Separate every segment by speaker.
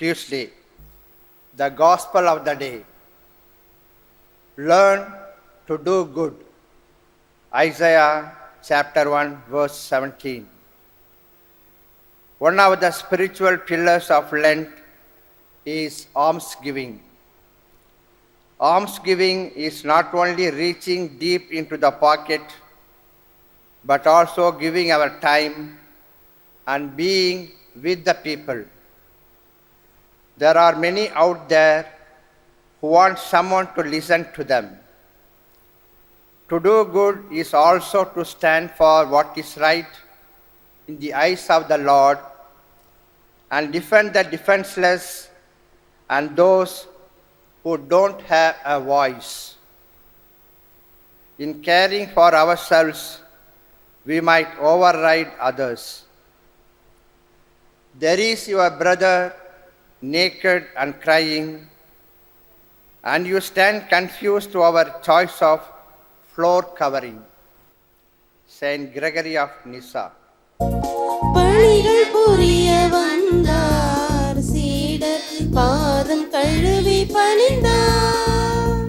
Speaker 1: Tuesday, the Gospel of the day. Learn to do good. Isaiah chapter 1, verse 17. One of the spiritual pillars of Lent is almsgiving. Almsgiving is not only reaching deep into the pocket, but also giving our time and being with the people. There are many out there who want someone to listen to them. To do good is also to stand for what is right in the eyes of the Lord and defend the defenseless and those who don't have a voice. In caring for ourselves, we might override others. There is your brother naked and crying, and you stand confused to our choice of floor covering. Saint Gregory of Nyssa.
Speaker 2: பணிகள் புரிய வந்தார் சீடர் பாதம் கழுவி பணிந்தார்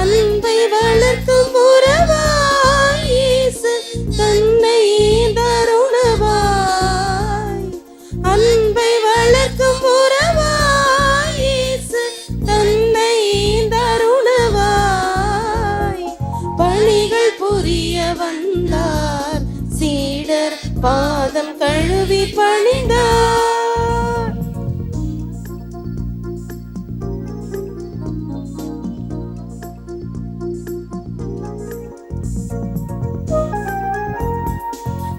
Speaker 2: அன்பை வளர்க்கும் உறவாய் பணிந்தார்.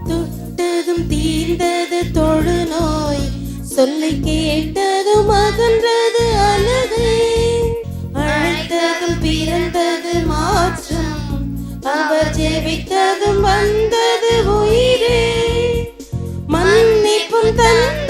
Speaker 2: தொட்டதும் தீர்ந்தது தொழு நோய். சொல்லை கேட்டதும் அகன்றது அழகு. அழைத்ததும் பிறந்தது மாற்றம். அவர் ஜெபித்ததும் வந்தது உயிரே. then?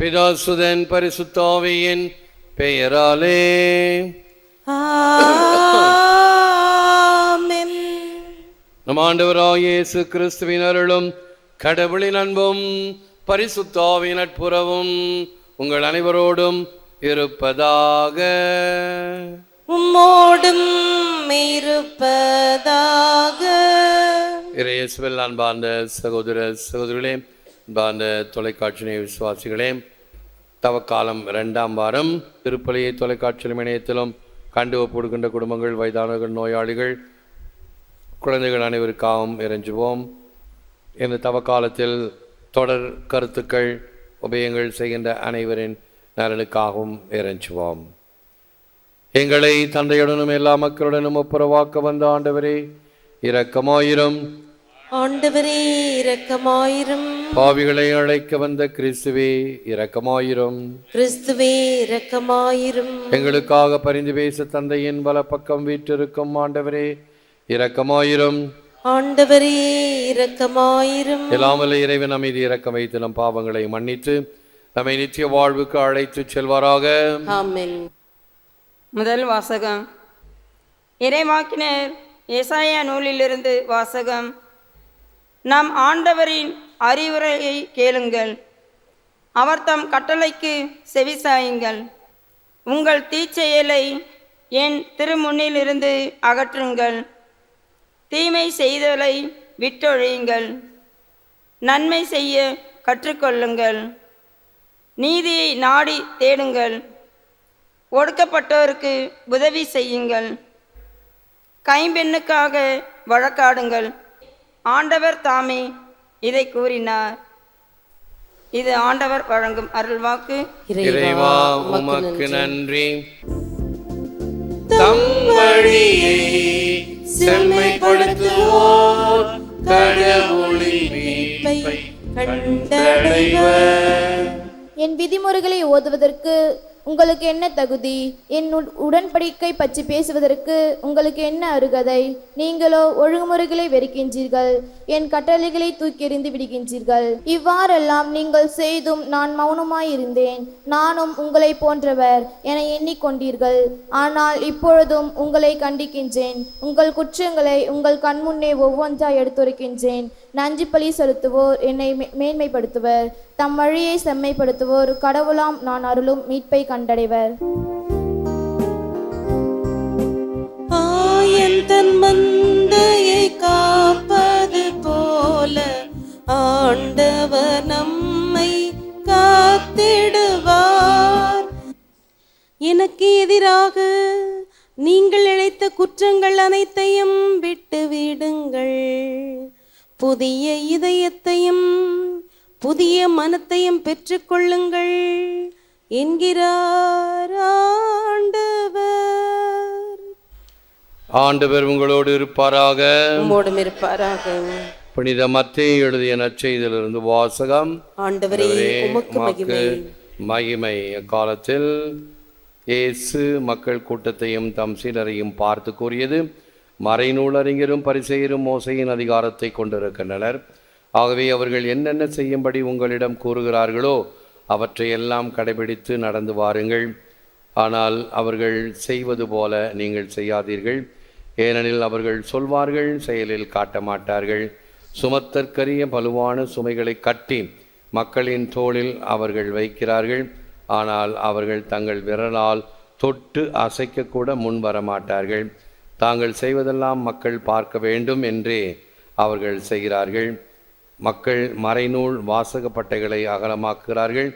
Speaker 3: பிதாசுதன் பரிசுத்தாவியின் பெயராலே. நம் இயேசு கிறிஸ்துவின் அருளும் கடவுளின் அன்பும் பரிசுத்தாவின் நட்புறவும் உங்கள் அனைவரோடும் இருப்பதாக.
Speaker 2: உம்மோடும் இருப்பதாக.
Speaker 3: இறையேசுவில் அன்பார்ந்த சகோதர சகோதரிகளே அன்பார்ந்த தொலைக்காட்சி விசுவாசிகளே தவக்காலம் ரெண்டாம் வாரம் திருப்பலியை தொலைக்காட்சியிலும் இணையத்திலும் கண்டு ஒப்புடுகின்ற குடும்பங்கள் வயதானவர்கள் நோயாளிகள் குழந்தைகள் அனைவருக்காகவும் இறைஞ்சுவோம். இந்த தவக்காலத்தில் தொடர் கருத்துக்கள் உபயங்கள் செய்கின்ற அனைவரின் நலனுக்காகவும் இறைஞ்சுவோம். எங்களை தந்தையுடனும் எல்லா மக்களுடனும் ஒப்புரவாக்க வந்த ஆண்டவரே இரக்கமாயிரும்.
Speaker 2: ஆண்டவரே இரக்கமாயிரும்.
Speaker 3: பாவிகளை அழைக்க வந்த கிறிஸ்துவே இரக்கமாயிரும்.
Speaker 2: கிறிஸ்துவே இரக்கமாயிரும்.
Speaker 3: எங்களுக்காக பரிந்து பேச தந்தையின் வலப்பக்கம் வீற்றிருக்கும் ஆண்டவரே இரக்கமாயிரும்.
Speaker 2: ஆண்டவரே இரக்கமாயிரும்.
Speaker 3: எல்லாமல்ல இறைவன் அமைதி இரக்கம் வைத்து நம் பாவங்களை மன்னித்து நம்மை நித்திய வாழ்வுக்கு அழைத்து செல்வாராக.
Speaker 2: ஆமென்.
Speaker 4: முதல் வாசகம். இறைவாக்கினர் ஏசாயா நூலிலிருந்து வாசகம். நம் ஆண்டவரின் அறிவுரையை கேளுங்கள். அவர் தம் கட்டளைக்கு செவிசாயுங்கள் உங்கள் தீச்செயலை என் திருமுன்னிலிருந்து அகற்றுங்கள். தீமை செய்தலை விட்டொழியுங்கள். நன்மை செய்ய கற்றுக்கொள்ளுங்கள். நீதியை நாடி தேடுங்கள். ஒடுக்கப்பட்டோருக்கு உதவி செய்யுங்கள். கைம்பெண்ணுக்காக வழக்காடுங்கள். ஆண்டவர் தாமே இதை கூறினார். இது ஆண்டவர் வழங்கும் அருள்வாக்கு.
Speaker 3: இறைவா உமக்கு நன்றி. தம் வழியை செம்மைப்படுத்துவோர். கடவுளின் கண்டடைவர்.
Speaker 5: என் விதிமுறைகளை ஓதுவதற்கு உங்களுக்கு என்ன தகுதி? என் உட்- உடன்படிக்கை பற்றி பேசுவதற்கு உங்களுக்கு என்ன அருகதை? நீங்களோ ஒழுங்குமுறைகளை வெறுக்கின்றீர்கள் என் கட்டளைகளை தூக்கி எறிந்து விடுகின்றீர்கள். இவ்வாறெல்லாம் நீங்கள் செய்தும் நான் மௌனமாயிருந்தேன். நானும் உங்களை போன்றவர் என எண்ணிக்கொண்டீர்கள். ஆனால் இப்பொழுதும் உங்களை கண்டிக்கின்றேன். உங்கள் குற்றங்களை உங்கள் கண்முன்னே ஒவ்வொன்றாய் எடுத்துரைக்கின்றேன். நன்றி பலி செலுத்துவோர் என்னை மேன்மைப்படுத்துவர். தம் வழியை செம்மைப்படுத்துவோர். கடவுளாம் நான் அருளும் மீட்பை கண்டடைவர்.
Speaker 2: தன் மந்தையை காப்பது போல ஆண்டவர் நம்மை காத்திடுவார். எனக்கு எதிராக நீங்கள் இழைத்த குற்றங்கள் அனைத்தையும் விட்டு விடுங்கள் புதிய இதயத்தையும் புதிய மனத்தையும் பெற்றுக்கொள்ளுங்கள். என்கிறார் ஆண்டவர்.
Speaker 3: ஆண்டவர் உங்களோடு இருப்பாராக.
Speaker 2: உம்மோடும் இருப்பாராக.
Speaker 3: புனித மத்தேயு எழுதிய நற்செய்தியிலிருந்து வாசகம்.
Speaker 2: ஆண்டவரே உமக்கு மகிமை.
Speaker 3: அக்காலத்தில் இயேசு மக்கள் கூட்டத்தையும் தம் சீடரையும் பார்த்து கூறியது மறைநூல் அறிஞரும் பரிசெயரும் மோசையின் அதிகாரத்தை கொண்டிருக்கின்றனர். ஆகவே அவர்கள் என்னென்ன செய்யும்படி உங்களிடம் கூறுகிறார்களோ அவற்றையெல்லாம் கடைபிடித்து நடந்து வாருங்கள். ஆனால் அவர்கள் செய்வது போல நீங்கள் செய்யாதீர்கள். ஏனெனில் அவர்கள் சொல்வார்கள் செயலில் காட்ட மாட்டார்கள். சுமத்தற்கரிய பலுவான சுமைகளை கட்டி மக்களின் தோளில் அவர்கள் வைக்கிறார்கள். ஆனால் அவர்கள் தங்கள் விரலால் தொட்டு அசைக்கக்கூட முன் வர மாட்டார்கள் தாங்கள் செய்வதெல்லாம் மக்கள் பார்க்க வேண்டும் என்றே அவர்கள் செய்கிறார்கள். மக்கள் மறைநூல் வாசக பட்டைகளை அகலமாக்குகிறார்கள்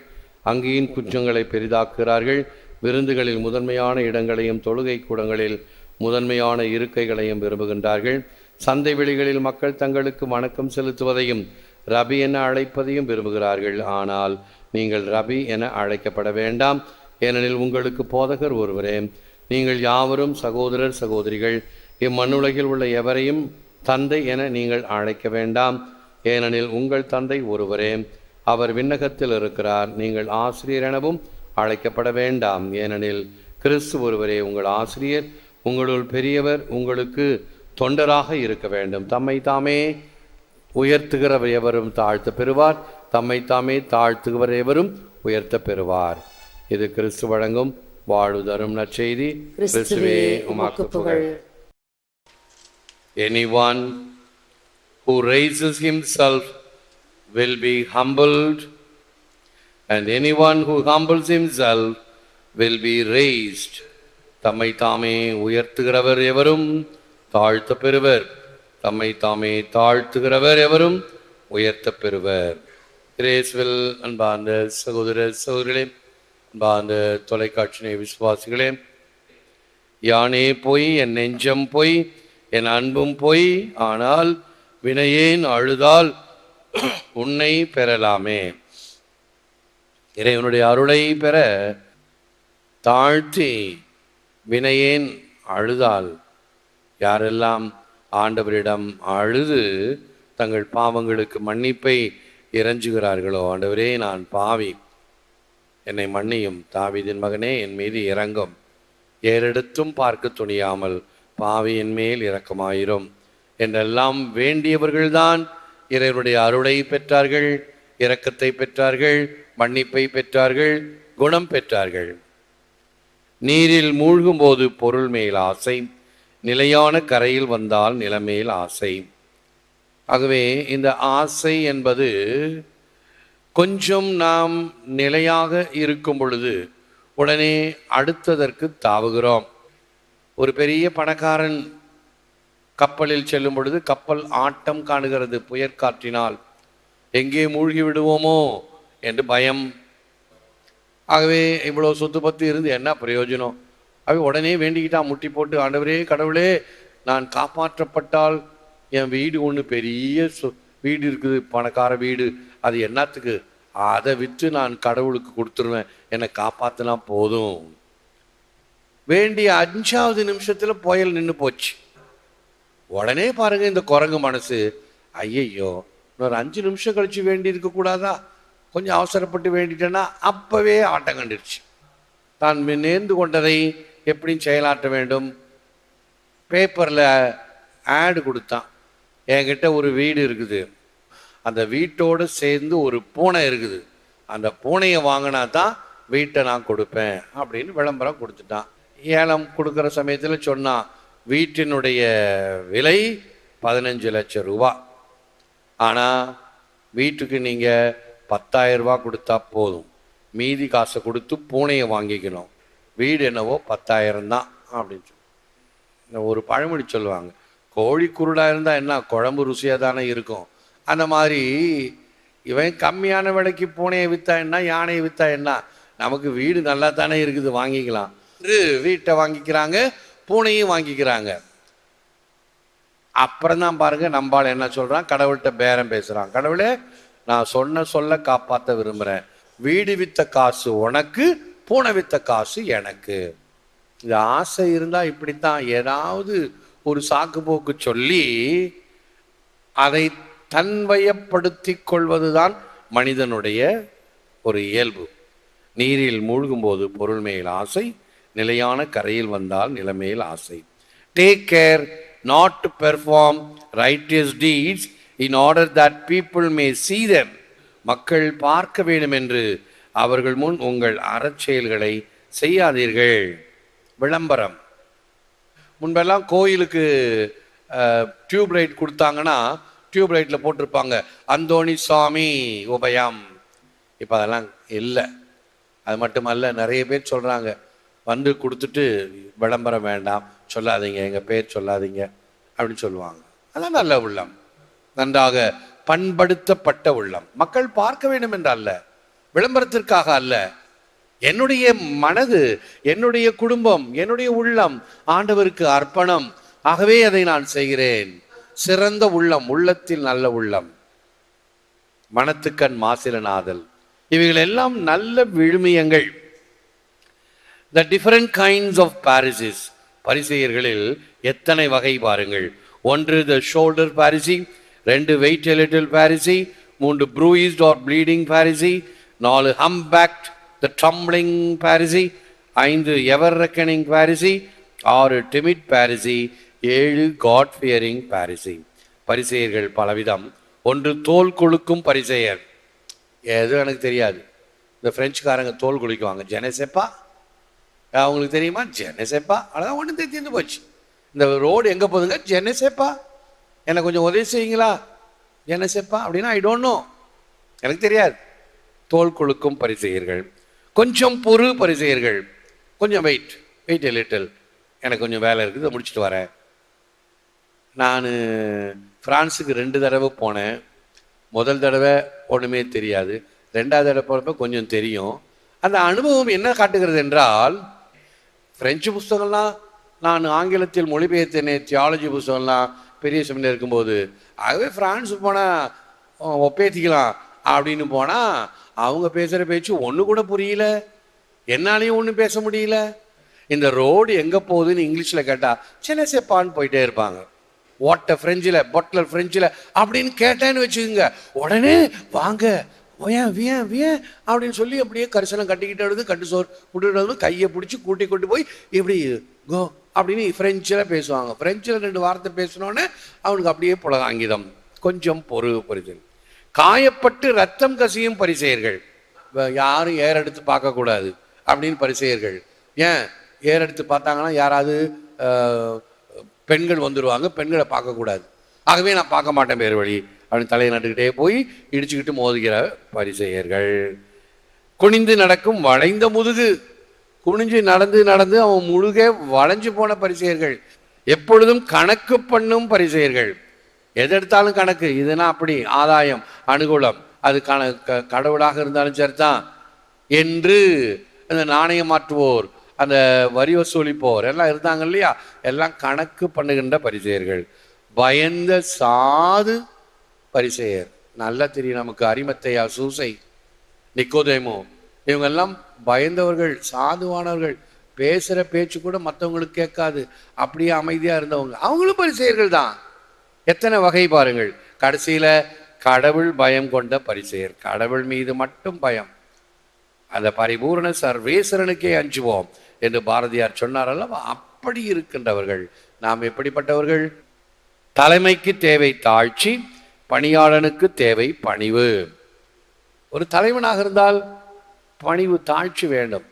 Speaker 3: அங்கேயின் குற்றங்களை பெரிதாக்குகிறார்கள் விருந்துகளில் முதன்மையான இடங்களையும் தொழுகை கூடங்களில் முதன்மையான இருக்கைகளையும் விரும்புகின்றார்கள். சந்தை வெளிகளில் மக்கள் தங்களுக்கு வணக்கம் செலுத்துவதையும் ரபி என அழைப்பதையும் விரும்புகிறார்கள். ஆனால் நீங்கள் ரபி என அழைக்கப்பட வேண்டாம். ஏனெனில் உங்களுக்கு போதகர் ஒருவரே. நீங்கள் யாவரும் சகோதரர் சகோதரிகள். இம்மண்ணுலகில் உள்ள எவரையும் தந்தை என நீங்கள் அழைக்க வேண்டாம். ஏனெனில் உங்கள் தந்தை ஒருவரே. அவர் விண்ணகத்தில் இருக்கிறார். நீங்கள் ஆசிரியர் எனவும் அழைக்கப்பட வேண்டாம். ஏனெனில் கிறிஸ்து ஒருவரே உங்கள் ஆசிரியர் உங்களுள் பெரியவர் உங்களுக்கு தொண்டராக இருக்க வேண்டும். தம்மை தாமே உயர்த்துகிறவர் எவரும் தாழ்த்த பெறுவார். தம்மை தாமே தாழ்த்துகிறவர் எவரும் உயர்த்த பெறுவார். இது கிறிஸ்து வழங்கும் வாழ்வு தரும் நற்செய்தி. கிறிஸ்துவே உமக்கு புகழ். Anyone who raises himself will be humbled, and anyone who humbles himself will be raised. தம்மை தாமே உயர்த்துகிறவர் எவரும் தாழ்த்த பெறுவர் தம்மை தாமே தாழ்த்துகிறவர் எவரும் உயர்த்த பெறுவர் கிரேஸ்வில் அன்பார்ந்த சகோதர சகோதரிகளே அன்பார்ந்த தொலைக்காட்சி விசுவாசிகளே யானே போய் என் நெஞ்சம் போய் என் அன்பும் போய் ஆனால் வினையேன் அழுதால் உன்னை பெறலாமே. இறைவனுடைய அருளை பெற தாழ்த்தி வினையேன் அழுதால் யாரெல்லாம் ஆண்டவரிடம் அழுது தங்கள் பாவங்களுக்கு மன்னிப்பை இறஞ்சுகிறார்களோ ஆண்டவரே நான் பாவி. என்னை மன்னியும். தாவிதின் மகனே என் மீது இறங்கும். ஏறெடுத்தும் பார்க்க துணியாமல் பாவியின் மேல் இறக்கமாயிரும் என்றெல்லாம் வேண்டியவர்கள்தான் இறைவனுடைய அருளை பெற்றார்கள் இரக்கத்தை பெற்றார்கள் மன்னிப்பை பெற்றார்கள் குணம் பெற்றார்கள். நீரில் மூழ்கும்போது பொருள் மேல் ஆசை நிலையான கரையில் வந்தால் நிலமேல் ஆசை. ஆகவே இந்த ஆசை என்பது கொஞ்சம் நாம் நிலையாக இருக்கும் பொழுது உடனே அடுத்ததற்கு தாவுகிறோம். ஒரு பெரிய பணக்காரன் கப்பலில் செல்லும் பொழுது கப்பல் ஆட்டம் காணுகிறது புயற்காற்றினால் எங்கே மூழ்கி விடுவோமோ? என்று பயம். ஆகவே இவ்வளோ சொத்து பத்து இருந்து என்ன பிரயோஜனம்? அவை உடனே வேண்டிக்கிட்டா முட்டி போட்டு ஆண்டவரே கடவுளே நான் காப்பாற்றப்பட்டால் என் வீடு ஒன்று பெரிய சொ வீடு இருக்குது பணக்கார வீடு. அது என்னத்துக்கு? அதை விற்று நான் கடவுளுக்கு கொடுத்துருவேன். என்னை காப்பாற்றினா போதும். வேண்டிய அஞ்சாவது நிமிஷத்தில் புயல் நின்று போச்சு. உடனே பாருங்க இந்த குரங்கு மனசு. ஐயையோ இன்னொரு அஞ்சு நிமிஷம் கழிச்சு வேண்டி இருக்கக்கூடாதா கொஞ்சம் அவசரப்பட்டு வேண்டிட்டேன்னா அப்பவே ஆட்டம் கண்டுடுச்சு தான் நேர்ந்து கொண்டதை எப்படி செயலாற்ற வேண்டும். பேப்பரில் ஆடு கொடுத்தான். என்கிட்ட ஒரு வீடு இருக்குது. அந்த வீட்டோடு சேர்ந்து ஒரு பூனை இருக்குது. அந்த பூனையை வாங்கினா தான் வீட்டை நான் கொடுப்பேன் அப்படின்னு விளம்பரம் கொடுத்துட்டான். ஏலம் கொடுக்குற சமயத்தில் சொன்னான் வீட்டினுடைய விலை பதினஞ்சு லட்சம் ரூபா. ஆனால் வீட்டுக்கு நீங்கள் பத்தாயிரம் ரூபா கொடுத்தா போதும். மீதி காசை கொடுத்து பூனையை வாங்கிக்கணும். வீடு என்னவோ பத்தாயிரம் தான் அப்படின்னு சொல்லி. ஒரு பழமொழி சொல்லுவாங்க. கோழி குருடாக இருந்தால் என்ன குழம்பு ருசியாக தானே இருக்கும். அந்த மாதிரி இவன் கம்மியான விலைக்கு பூனையை விற்றா என்ன யானையை விற்றா என்ன? நமக்கு வீடு நல்லா தானே இருக்குது வாங்கிக்கலாம். வீட்டை வாங்கிக்கிறாங்க. பூனையும் வாங்கிக்கிறாங்க. அப்புறம் தான் பாருங்க நம்பாள் என்ன சொல்றான்? கடவுள்கிட்ட பேரம் பேசுறான். கடவுளே நான் சொன்ன சொல்ல காப்பாற்ற விரும்புறேன். வீடு வித்த காசு உனக்கு பூனை வித்த காசு எனக்கு. இந்த ஆசை இருந்தா இப்படித்தான். ஏதாவது ஒரு சாக்கு போக்கு சொல்லி அதை தன்வயப்படுத்தி கொள்வதுதான் மனிதனுடைய ஒரு இயல்பு. நீரில் மூழ்கும்போது பொருள் மேல் ஆசை நிலையான கரையில் வந்தால் நிலைமையில் ஆசை. Take care not to perform righteous deeds in order that people may see them மக்கள் பார்க்க வேண்டும் என்று அவர்கள் முன் உங்கள் அறச்செயல்களை செய்யாதீர்கள். விளம்பரம். முன்பெல்லாம் கோயிலுக்கு டியூப் லைட் கொடுத்தாங்கன்னா டியூப் லைட்டில் போட்டிருப்பாங்க. அந்தோணி சுவாமி உபயம். இப்போ அதெல்லாம் இல்லை. அது மட்டுமல்ல நிறைய பேர் சொல்கிறாங்க வந்து கொடுத்துட்டு விளம்பரம் வேண்டாம் சொல்லாதீங்க எங்கள் பேர் சொல்லாதீங்க அப்படின்னு சொல்லுவாங்க. அதான் நல்ல உள்ளம். நன்றாக பண்படுத்தப்பட்ட உள்ளம். மக்கள் பார்க்க வேண்டும் என்று அல்ல விளம்பரத்திற்காக அல்ல. என்னுடைய மனது என்னுடைய குடும்பம் என்னுடைய உள்ளம் ஆண்டவருக்கு அர்ப்பணம். ஆகவே அதை நான் செய்கிறேன். சிறந்த உள்ளம் உள்ளத்தில் நல்ல உள்ளம். மனத்துக்கண் மாசிலனாதல் இவைகள் எல்லாம் நல்ல விழுமியங்கள். The different kinds of Pharisees பரிசெயர்களில் எத்தனை வகை பாருங்கள். ஒன்று த ஷோல்டர் பாரிசி ரெண்டு வெயிட் எலிட்டல் பாரிசி மூன்று ப்ரூயிஸ்ட் ஆர் ப்ளீடிங் பாரிசி நாலு ஹம்பேக்ட் த ட்ரம்ப்ளிங் பாரிசி ஐந்து எவர் ரெக்கனிங் பாரிசி ஆறு டிமிட் பாரிசி ஏழு காட் ஃபியரிங் பாரிசி பரிசெயர்கள் பலவிதம். ஒன்று தோல் கொழுக்கும் பரிசெயர். எதுவும் எனக்கு தெரியாது. இந்த பிரெஞ்சுக்காரங்க தோல் குளிக்குவாங்க ஜெனசெப்பா? அவங்களுக்கு தெரியுமா? ஜெனசேப்பா. அவ்வளோதான் ஒன்று தீர்ந்து போச்சு. இந்த ரோடு எங்கே போகுதுங்க? ஜெனசேப்பா. எனக்கு கொஞ்சம் உதவி செய்யுங்களா ஜெனசேப்பா. அப்படின்னா ஐ டோன்ட் நோ எனக்கு தெரியாது. தோல் கொழுக்கும் பரிசெயர்கள் கொஞ்சம் பொறு பரிசெயர்கள் கொஞ்சம் வெயிட் வெயிட் லிட்டில் எனக்கு கொஞ்சம் வேலை இருக்குது. முடிச்சுட்டு வரேன். நான் ஃப்ரான்ஸுக்கு ரெண்டு தடவை போனேன். முதல் தடவை ஒன்றுமே தெரியாது. ரெண்டாவது தடவை போகிறப்ப கொஞ்சம் தெரியும். அந்த அனுபவம் என்ன காட்டுகிறது என்றால் பிரெஞ்சு புஸ்தகம்லாம் நான் ஆங்கிலத்தில் மொழிபெயர்த்தேனே தியாலஜி புஸ்தகம்லாம் பெரிய செமினார் இருக்கும்போது ஆகவே ஃப்ரான்ஸ் போனால் ஒப்பேத்திக்கலாம் அப்படின்னு போனால் அவங்க பேசுகிற பேச்சு ஒன்று கூட புரியல. என்னாலையும் ஒன்றும் பேச முடியல. இந்த ரோடு எங்கே போகுதுன்னு இங்கிலீஷில் கேட்டால் சின்ன சேப்பான்னு போயிட்டே இருப்பாங்க. ஓட்ட ஃப்ரெஞ்சில் பொட்டலர் ஃப்ரெஞ்சில் அப்படின்னு கேட்டேன்னு வச்சுக்கோங்க. உடனே வாங்க ஏன் வியன் வியன் அப்படின்னு சொல்லி அப்படியே கரிசனம் கட்டிக்கிட்டு வருது கட்டு சோறு விட்டுட்டு வந்து கையை பிடிச்சி கூட்டி கொண்டு போய் இப்படி கோ அப்படின்னு ஃப்ரெஞ்சில் பேசுவாங்க. ஃப்ரெஞ்சில் ரெண்டு வார்த்தை பேசினோன்னே அவனுக்கு அப்படியே புலகாங்கிதம். கொஞ்சம் பொறு புரிதல். காயப்பட்டு ரத்தம் கசியும் பரிசெயர்கள். யாரும் ஏர் எடுத்து பார்க்கக்கூடாது அப்படின்னு பரிசெயர்கள். ஏன்? ஏர் எடுத்து பார்த்தாங்கன்னா யாராவது பெண்கள் வந்துடுவாங்க பெண்களை பார்க்கக்கூடாது ஆகவே நான் பார்க்க மாட்டேன் பேர் வழி. அப்படின்னு தலையை நட்டுக்கிட்டே போய் இடிச்சுக்கிட்டு மோதுகிற பரிசெயர்கள். குனிந்து நடக்கும் வளைந்த முதுகு. குனிஞ்சு நடந்து நடந்து அவன் முழுக வளைஞ்சு போன பரிசெயர்கள். எப்பொழுதும் கணக்கு பண்ணும் பரிசெயர்கள். எது எடுத்தாலும் கணக்கு. இதுனா அப்படி. ஆதாயம் அனுகூலம். அது கண க- கடவுளாக இருந்தாலும் சரிதான். என்று அந்த நாணயம் மாற்றுவோர் அந்த வரி வசூலிப்போர் எல்லாம் இருந்தாங்க இல்லையா? எல்லாம் கணக்கு பண்ணுகின்ற பரிசெயர்கள். பயந்த சாது பரிசெயர். நல்லா தெரியும் நமக்கு அரிமத்தையா சூசை நிக்கோதேமோ இவங்கெல்லாம் பயந்தவர்கள் சாதுவானவர்கள். பேசுகிற பேச்சு கூட மற்றவங்களுக்கு கேட்காது. அப்படியே அமைதியாக இருந்தவங்க. அவங்களும் பரிசெயர்கள் தான். எத்தனை வகை பாருங்கள். கடைசியில் கடவுள் பயம் கொண்ட பரிசெயர். கடவுள் மீது மட்டும் பயம். அந்த பரிபூரண சர்வேஸ்வரனுக்கே அஞ்சுவோம் என்று பாரதியார் சொன்னார் அல்லவா அப்படி இருக்கின்றவர்கள். நாம் எப்படிப்பட்டவர்கள்? தலைமைக்கு தேவை தாழ்ச்சி பணியாளனுக்கு தேவை பணிவு. ஒரு தலைவனாக இருந்தால் பணிவு தாழ்ச்சி வேண்டும்.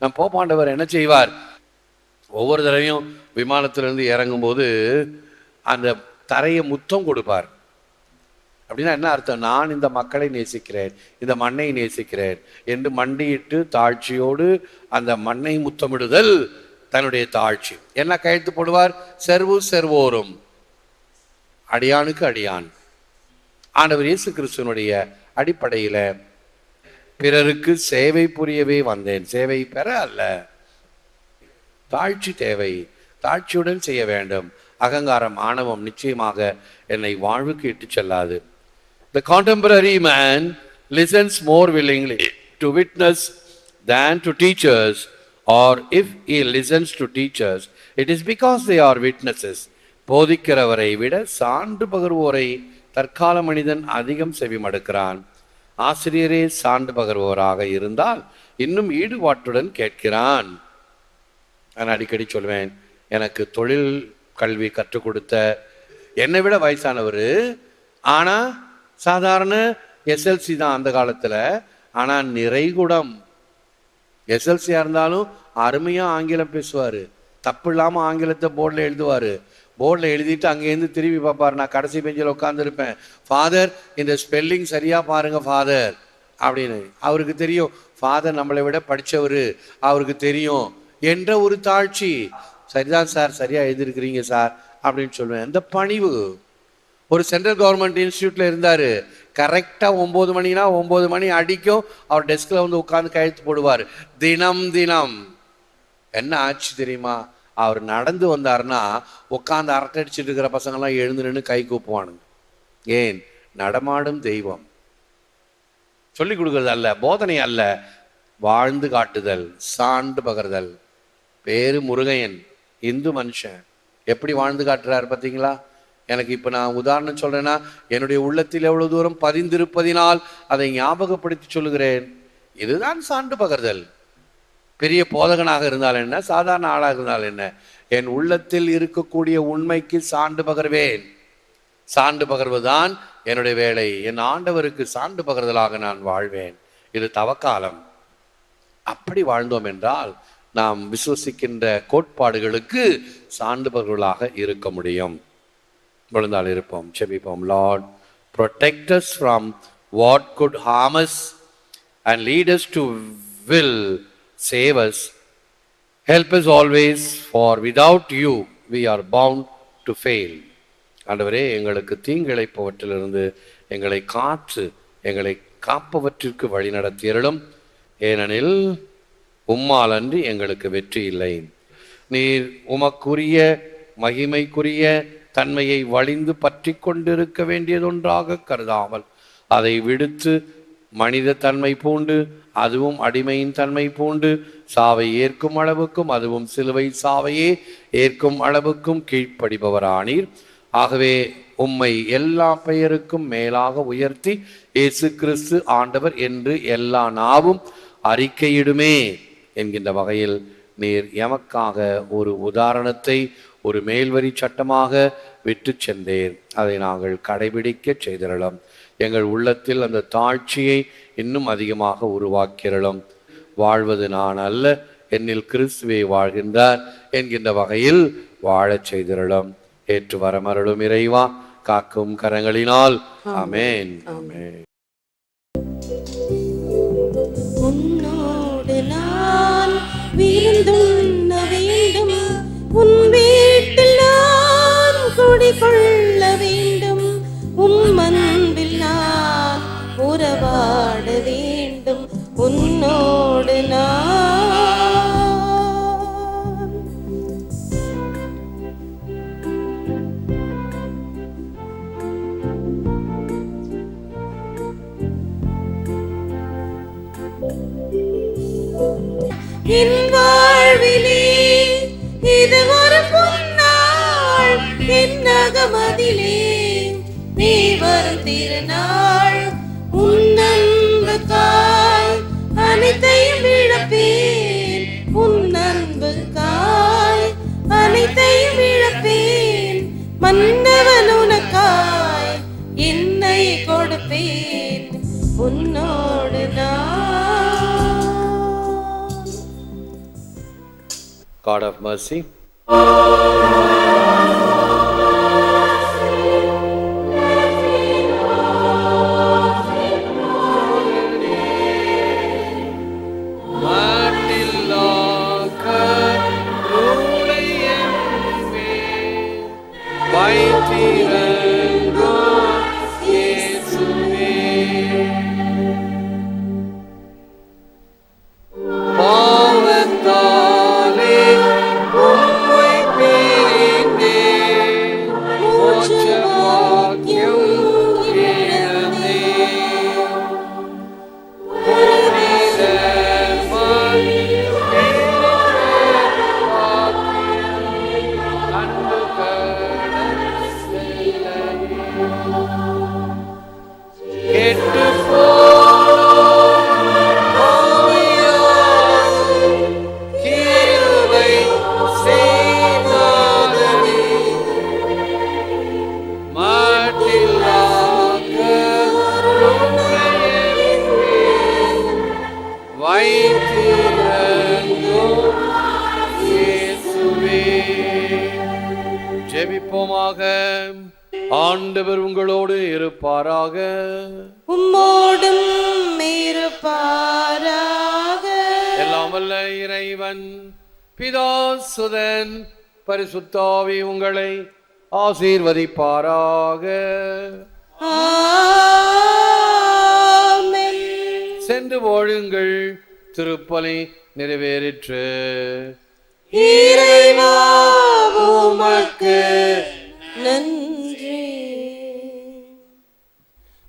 Speaker 3: நம் போப்பாண்டவர் என்ன செய்வார்? ஒவ்வொரு தடவையும் விமானத்திலிருந்து இறங்கும்போது அந்த தரையை முத்தம் கொடுப்பார். அப்படின்னா என்ன அர்த்தம்? நான் இந்த மக்களை நேசிக்கிறேன் இந்த மண்ணை நேசிக்கிறேன் என்று மண்டியிட்டு தாழ்ச்சியோடு அந்த மண்ணை முத்தமிடுதல் தன்னுடைய தாழ்ச்சி. என்ன கையெழுத்து போடுவார்? செர்வு செர்வோரும். அடியானுக்கு அடியான். ஆண்டவர் இயேசு கிறிஸ்துவனுடைய அடிப்படையில் பிறருக்கு சேவை புரியவே வந்தேன். சேவை பெற அல்ல. தாழ்ச்சி தேவை. தாழ்ச்சியுடன் செய்ய வேண்டும். அகங்காரம் ஆணவம் நிச்சயமாக என்னை வாழ்வுக்கு இட்டு செல்லாது. The contemporary man listens more willingly to witness than to teachers or if he listens to teachers it is because they are witnesses போதிக்கிறவரை விட சான்று பகர்வோரை தற்கால மனிதன் அதிகம் செவிமடுக்கிறான் ஆசிரியரே சான்று பகர்வோராக இருந்தால் இன்னும் ஈடுபாட்டுடன் கேட்கிறான். நான் அடிக்கடி சொல்வேன் எனக்கு தொழில் கல்வி கற்றுக் கொடுத்த என்னை விட வயசானவர் ஆனால் சாதாரண எஸ்எல்சி தான் அந்த காலத்தில் ஆனால் நிறைகுடம். எஸ்எல்சியாக இருந்தாலும் அருமையாக ஆங்கிலம் பேசுவார். தப்பு இல்லாமல் ஆங்கிலத்தை போர்டில் எழுதுவார். போர்டில் எழுதிட்டு அங்கேருந்து திரும்பி பார்ப்பார். நான் கடைசி பெஞ்சில் உட்காந்துருப்பேன் ஃபாதர் இந்த ஸ்பெல்லிங் சரியாக பாருங்கள் ஃபாதர் அப்படின்னு. அவருக்கு தெரியும் ஃபாதர் நம்மளை விட படித்தவர் அவருக்கு தெரியும். என்ற ஒரு தாழ்ச்சி. சரிதான் சார் சரியாக எழுதியிருக்கிறீங்க சார் அப்படின்னு சொல்லுவேன் இந்த பணிவு. ஒரு சென்ட்ரல் கவர்மெண்ட் இன்ஸ்டியூட்டில் இருந்தார். கரெக்டாக ஒம்பது மணினா ஒம்பது மணி அடிக்கும். அவர் டெஸ்கில் வந்து உட்காந்து கையெழுத்து போடுவார். தினம் தினம். என்ன ஆச்சு தெரியுமா? அவர் நடந்து வந்தாருன்னா உட்காந்து அரட்டை அடிச்சிட்டு இருக்கிற பசங்கள்லாம் எழுந்து நின்று கை கூப்புவானுங்க. ஏன்? நடமாடும் தெய்வம். சொல்லிக் கொடுக்கறது அல்ல போதனை அல்ல. வாழ்ந்து காட்டுதல் சான்று பகர்தல். பேரு முருகையன் இந்து மனுஷன். எப்படி வாழ்ந்து காட்டுறாரு பார்த்தீங்களா? எனக்கு இப்போ நான் உதாரணம் சொல்கிறேன்னா என்னுடைய உள்ளத்தில் எவ்வளோ தூரம் பதிந்திருப்பதினால் அதை ஞாபகப்படுத்தி சொல்லுகிறேன். இதுதான் சான்று பகர்தல். பெரிய போதகனாக இருந்தால் என்ன? சாதாரண ஆளாக இருந்தால் என்ன? என் உள்ளத்தில் இருக்கக்கூடிய உண்மைக்கு சான்று பகர்வேன். சான்று பகர்வதுதான் என்னுடைய வேலை. என் ஆண்டவருக்கு சான்று பகர்தலாக நான் வாழ்வேன். இது தவக்காலம். அப்படி வாழ்ந்தோம் என்றால் நாம் விசுவசிக்கின்ற கோட்பாடுகளுக்கு சான்றுபவர்களாக இருக்க முடியும். விழுந்தால் இருப்போம் செபிப்போம். Lord protect us from what could harm us and lead us to will save us. Help us always for without you we are bound to fail. ஆண்டவரே எங்களுக்கு தீங்கிழைப்பவற்றிலிருந்து எங்களை காத்து எங்களை காப்பவற்றிற்கு வழி நடத்தியருளும். ஏனெனில் உம்மால் அன்றி எங்களுக்கு வெற்றி இல்லை. நீர் உமக்குரிய மகிமைக்குரிய தன்மையை வழிந்து பற்றி கொண்டிருக்க வேண்டியதொன்றாக கருதாமல் அதை விடுத்து மனித தன்மை பூண்டு அதுவும் அடிமையின் தன்மை பூண்டு. சாவை ஏற்கும் அளவுக்கும் அதுவும் சிலுவை சாவையே ஏற்கும் அளவுக்கும் கீழ்ப்படிபவரானீர். ஆகவே உம்மை எல்லா பெயருக்கும் மேலாக உயர்த்தி இயேசு கிறிஸ்து ஆண்டவர் என்று எல்லா நாவும் அறிக்கையிடுமே என்கின்ற வகையில் நீர் எமக்காக ஒரு உதாரணத்தை ஒரு மேல்வரி சட்டமாக விட்டு சென்றேன். அதை நாங்கள் கடைபிடிக்க செய்திரலாம் எங்கள் உள்ளத்தில் அந்த தாழ்ச்சியை இன்னும் அதிகமாக உருவாக்கிறோம் வாழ்வது நான் அல்ல என்னில் கிறிஸ்துவே வாழ்கின்றார் என்கின்ற வகையில் வாழச் செய்திரலாம் ஏற்று வரமருளும் இறைவா காக்கும் கரங்களினால். ஆமென். ஆமென்.
Speaker 2: உன்னோடு நான் வேண்டும். உன் கொள்ள வேண்டும். உம் அன்பில் நான் உறவாட வேண்டும்.
Speaker 3: God of mercy. ஆண்டவர் உங்களோடு இருப்பாராக.
Speaker 2: உம்மோடும் இருப்பாராக.
Speaker 3: எல்லாம் வல்ல இறைவன் பிதா சுதன் பரிசுத்தாவி உங்களை ஆசீர்வதிப்பாராக. சென்று வாழுங்கள் திருப்பலி நிறைவேறிற்று.
Speaker 2: இறைவா உமக்கு நன்றி.